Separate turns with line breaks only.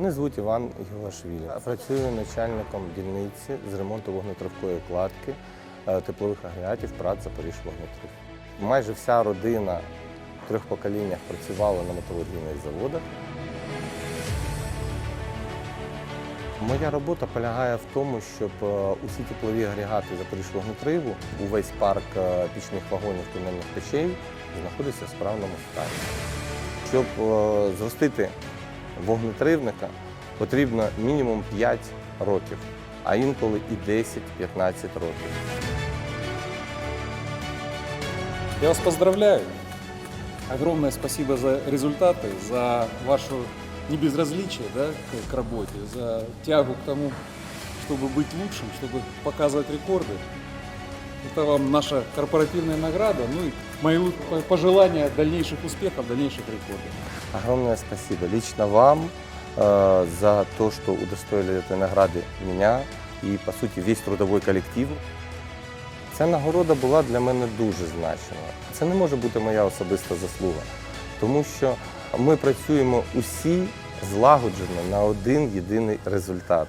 Мене звуть Іван Гілашвілі. Працюю начальником дільниці з ремонту вогнетривкої кладки е, теплових агрегатів ПРАТ Запоріж Вогнетрив. Майже вся родина в трьох поколіннях працювала на металургійних заводах. Моя робота полягає в тому, щоб е, усі теплові агрегати Запоріжвогнетриву, увесь парк е, пічних вагонів тунельних печей знаходиться в справному стані. Щоб зростити вогнетривника, потрібно мінімум 5 років, а інколи і 10-15 років.
Я вас поздравляю. Огромное спасибо за результаты, за ваше небезразличие да, к- к работе, за тягу к тому, чтобы быть лучшим, чтобы показывать рекорды. Это вам наша корпоративная награда, ну и мои лу- по- пожелания дальнейших успехов, дальнейших рекордов.
Огромное спасибо лично вам э, за то, что удостоили этой награды меня и, по сути, весь трудовой колектив. Ця нагорода була для мене дуже значимою. Це не може бути моя особиста заслуга, тому що ми працюємо усі злагоджено на один єдиний результат.